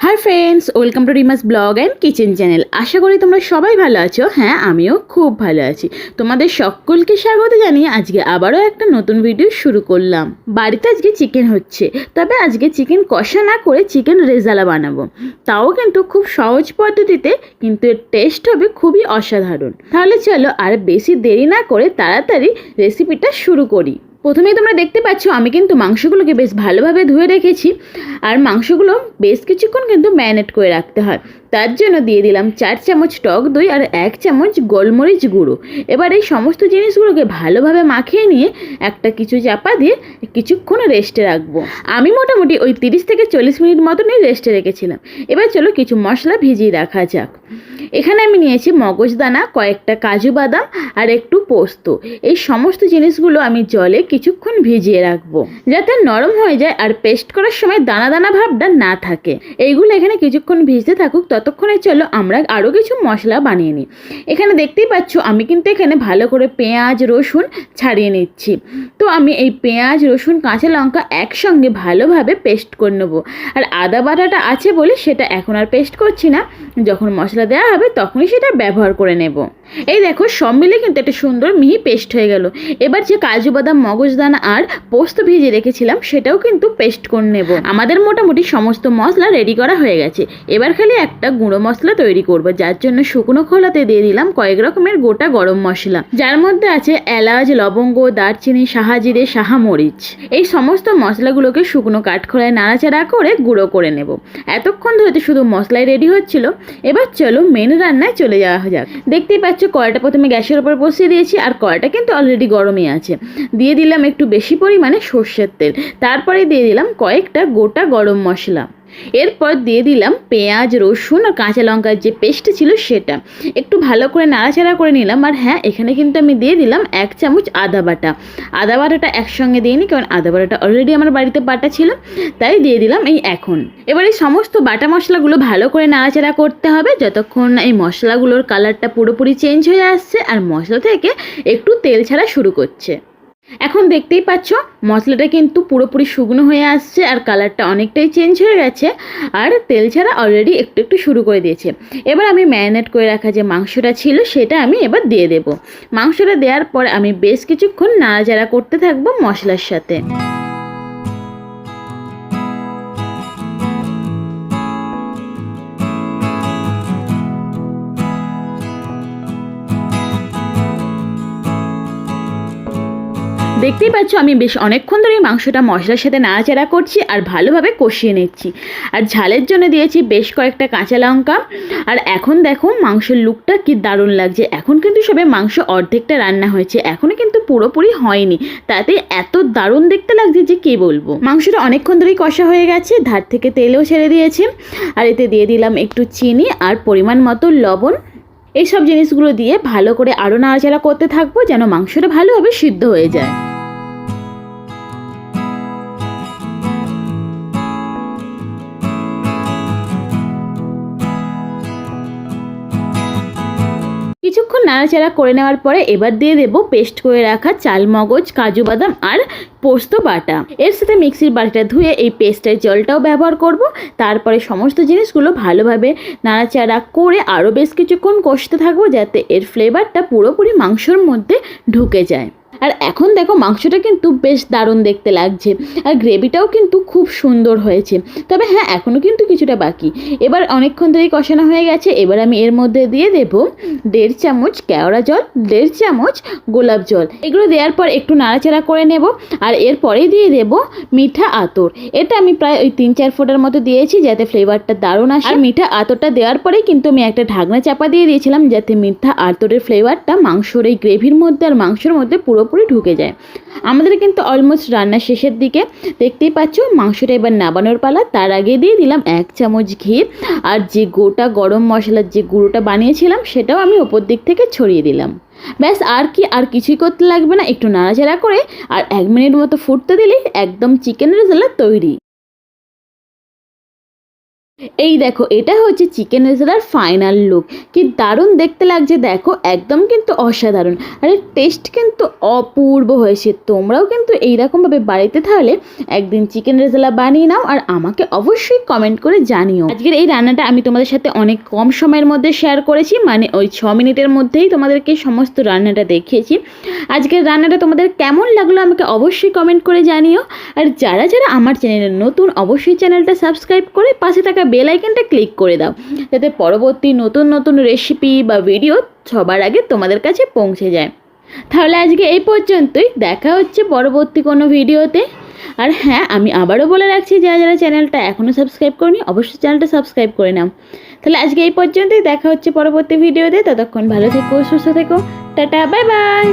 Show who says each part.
Speaker 1: Hi friends welcome to Rima's blog and kitchen channel আশা করি তোমরা সবাই ভালো আছো। হ্যাঁ আমিও খুব ভালো আছি। তোমাদের সকলকে স্বাগত জানিয়ে আজকে আবারও একটা নতুন ভিডিও শুরু করলাম। বাড়িতে আজকে চিকেন হচ্ছে। তবে আজকে চিকেন কষা না করে চিকেন রেজালা বানাবো। তাও কিন্তু খুব সহজ পদ্ধতিতে, কিন্তু এর টেস্ট হবে খুবই অসাধারণ। তাহলে চলো আর বেশি দেরি না করে তাড়াতাড়ি রেসিপিটা শুরু করি। প্রথমেই তোমরা দেখতে পাচ্ছ, আমি কিন্তু মাংসগুলোকে বেশ ভালোভাবে ধুয়ে রেখেছি। আর মাংসগুলো বেশ কিছুক্ষণ কিন্তু ম্যারিনেট করে রাখতে হয়। তার জন্য দিয়ে দিলাম চার চামচ টক দই আর এক চামচ গোলমরিচ গুঁড়ো। এবার এই সমস্ত জিনিসগুলোকে ভালোভাবে মাখিয়ে নিয়ে একটা কিছু চাপা দিয়ে কিছুক্ষণ রেস্টে রাখব। আমি মোটামুটি ওই তিরিশ থেকে চল্লিশ মিনিট মতনই রেস্টে রেখেছিলাম। এবার চলো কিছু মশলা ভিজিয়ে রাখা যাক। এখানে আমি নিয়েছি মগজদানা কয়েকটা কাজু বাদাম আর একটু পোস্ত। এই সমস্ত জিনিসগুলো আমি জলে কিছুক্ষণ ভিজিয়ে রাখব। যাতে নরম হয়ে যায় আর পেস্ট করার সময় দানা দানা ভাবটা না থাকে। এইগুলো এখানে কিছুক্ষণ ভিজতে থাকুক ততক্ষণে চলো আমরা আরও কিছু মশলা বানিয়ে নিই। এখানে দেখতেই পাচ্ছ, আমি কিন্তু এখানে ভালো করে পেঁয়াজ, রসুন ছাড়িয়ে নিচ্ছি। তো আমি এই পেঁয়াজ, রসুন, কাঁচা লঙ্কা একসঙ্গে ভালোভাবে পেস্ট করে নেব। আর আদা বাটাটা আছে বলে সেটা এখন আর পেস্ট করছি না। যখন মশলা দেওয়া হবে তখনই সেটা ব্যবহার করে নেব। এই দেখো, সব মিলে কিন্তু একটা সুন্দর মিহি পেস্ট হয়ে গেল। এবার যে কাজু বাদাম মগজদানা আর পোস্ত ভিজিয়ে রেখেছিলাম, সেটাও কিন্তু পেস্ট করে নেব। আমাদের মোটামুটি সমস্ত মশলা রেডি করা হয়ে গেছে। এবার খালি একটা গুঁড়ো মশলা তৈরি করব, যার জন্য শুকনো খোলাতে দিয়ে দিলাম কয়েক রকমের গোটা গরম মশলা। যার মধ্যে আছে এলাচ, লবঙ্গ, দারচিনি সাহাজিরে সাহামরিচ এই সমস্ত মশলাগুলোকে শুকনো কাঠখোলায় নাড়াচাড়া করে গুঁড়ো করে নেব। এতক্ষণ ধরে শুধু মশলাই রেডি হচ্ছিল। এবার চলো মেন রান্নায় চলে যাওয়া যাক। দেখতেই পাচ্ছ কড়াটা প্রথমে গ্যাসের ওপর বসিয়ে দিয়েছি, আর কড়াটা কিন্তু অলরেডি গরমই আছে। দিয়ে দিলাম একটু বেশি পরিমাণে সর্ষের তেল। তারপরে দিয়ে দিলাম কয়েকটা গোটা গরম মশলা। এরপর দিয়ে দিলাম পেঁয়াজ, রসুন আর কাঁচা লঙ্কার যে পেস্ট ছিল সেটা। একটু ভালো করে নাড়াচাড়া করে নিলাম আর হ্যাঁ এখানে কিন্তু আমি দিয়ে দিলাম এক চামচ আদা বাটা। আদা বাটাটা একসঙ্গে দিয়ে নিই কারণ আদা বাটাটা অলরেডি আমার বাড়িতে বাটা ছিল, তাই দিয়ে দিলাম এই এখন। এবার এই সমস্ত বাটা মশলাগুলো ভালো করে নাড়াচাড়া করতে হবে, যতক্ষণ এই মশলাগুলোর কালারটা পুরোপুরি চেঞ্জ হয়ে আসছে আর মশলা থেকে একটু তেল ছাড়া শুরু করছে। এখন দেখতেই পাচ্ছ, মশলাটা কিন্তু পুরোপুরি শুকনো হয়ে আসছে আর কালারটা অনেকটাই চেঞ্জ হয়ে গেছে আর তেল ছাড়া অলরেডি একটু একটু শুরু করে দিয়েছে। এবার আমি ম্যারিনেট করে রাখা যে মাংসটা ছিল সেটা আমি এবার দিয়ে দেব। মাংসটা দেওয়ার পর আমি বেশ কিছুক্ষণ নাড়াচাড়া করতে থাকব মশলার সাথে। দেখতেই পাচ্ছ, আমি বেশ অনেকক্ষণ ধরে এই মাংসটা মশলার সাথে নাড়াচাড়া করছি আর ভালোভাবে কষিয়ে নিচ্ছি। আর ঝালের জন্য দিয়েছি বেশ কয়েকটা কাঁচা লঙ্কা। আর এখন দেখো মাংসের লুকটা কি দারুণ লাগছে। এখন কিন্তু সবে মাংস অর্ধেকটা রান্না হয়েছে। এখনও কিন্তু পুরোপুরি হয়নি। তাতে এত দারুণ দেখতে লাগছে যে কী বলব। মাংসটা অনেকক্ষণ ধরেই কষা হয়ে গেছে। ধার থেকে তেলও ছেড়ে দিয়েছে। আর এতে দিয়ে দিলাম একটু চিনি আর পরিমাণ মতো লবণ। এইসব জিনিসগুলো দিয়ে ভালো করে আরও নাড়াচাড়া করতে থাকব যেন মাংসটা ভালোভাবে সিদ্ধ হয়ে যায়। কিছুক্ষণ নাড়াচাড়া করে নেওয়ার পরে এবার দিয়ে দেবো পেস্ট করে রাখা চাল, মগজ, কাজু বাদাম আর পোস্ত বাটা। এর সাথে মিক্সির বাটিটা ধুয়ে এই পেস্টের জলটাও ব্যবহার করব। তারপরে সমস্ত জিনিসগুলো ভালোভাবে নাড়াচাড়া করে আরও বেশ কিছুক্ষণ কষতে থাকব যাতে এর ফ্লেভারটা পুরোপুরি মাংসর মধ্যে ঢুকে যায়। আর এখন দেখো মাংসটা কিন্তু বেশ দারুণ দেখতে লাগছে। আর গ্রেভিটাও কিন্তু খুব সুন্দর হয়েছে। তবে হ্যাঁ এখনও কিন্তু কিছুটা বাকি। এবার অনেকক্ষণ ধরেই কষানো হয়ে গেছে। এবার আমি এর মধ্যে দিয়ে দেব দেড় চামচ কেওড়া জল, দেড় চামচ গোলাপ জল। এগুলো দেওয়ার পর একটু নাড়াচাড়া করে নেব। আর এরপরেই দিয়ে দেব মিঠা আতর। এটা আমি প্রায় ওই তিন চার ফোটার মতো দিয়েছি যাতে ফ্লেভারটা দারুণ আসে। আর মিঠা আতরটা দেওয়ার পরেই কিন্তু আমি একটা ঢাকনা চাপা দিয়ে দিয়েছিলাম যাতে মিঠা আতরের ফ্লেভারটা মাংসর এই গ্রেভির মধ্যে আর মাংসর মধ্যে পুরোপুরি ঢুকে যায়। আমাদের কিন্তু অলমোস্ট রান্নার শেষের দিকে দেখতেই পাচ্ছ, মাংসটা এবার নাবানোর পালা। তার আগে দিয়ে দিলাম এক চামচ ঘি। আর যে গোটা গরম মশলার যে গুঁড়োটা বানিয়েছিলাম, সেটাও আমি ওপর দিক থেকে ছড়িয়ে দিলাম। ব্যাস, আর কি, আর কিছুই করতে লাগবে না। একটু নাড়াচাড়া করে আর এক মিনিট মতো ফুটতে দিলেই একদম চিকেন রেজালা তৈরি। এই দেখো, এটা হচ্ছে চিকেন রেজালার ফাইনাল লুক কি দারুণ দেখতে লাগছে, দেখো, একদম কিন্তু অসাধারণ। আর টেস্ট কিন্তু অপূর্ব হয়েছে। তোমরাও কিন্তু এইরকমভাবে বাড়িতে থাকলে একদিন চিকেন রেজালা বানিয়ে নাও আর আমাকে অবশ্যই কমেন্ট করে জানিও। আজকের এই রান্নাটা আমি তোমাদের সাথে অনেক কম সময়ের মধ্যে শেয়ার করেছি মানে ওই ছ মিনিটের মধ্যেই তোমাদেরকে সমস্ত রান্নাটা দেখিয়েছি। আজকের রান্নাটা তোমাদের কেমন লাগল আমাকে অবশ্যই কমেন্ট করে জানিও। আর যারা যারা আমার চ্যানেলে নতুন, অবশ্যই চ্যানেলটা সাবস্ক্রাইব করে পাশে থাকা বেল আইকনটা ক্লিক করে দাও। যাতে পরবর্তী নতুন নতুন রেসিপি বা ভিডিও সবার আগে তোমাদের কাছে পৌঁছে যায়। তাহলে আজকে এই পর্যন্তই। দেখা হচ্ছে পরবর্তী কোনো ভিডিওতে আর হ্যাঁ আমি আবারও বলে রাখছি, যারা যারা চ্যানেলটা এখনও সাবস্ক্রাইব করিনি, অবশ্যই চ্যানেলটা সাবস্ক্রাইব করে নাও। তাহলে আজকে এই পর্যন্তই। দেখা হচ্ছে পরবর্তী ভিডিওতে ততক্ষণ ভালো থেকো, সুস্থ থেকো। Tata bye bye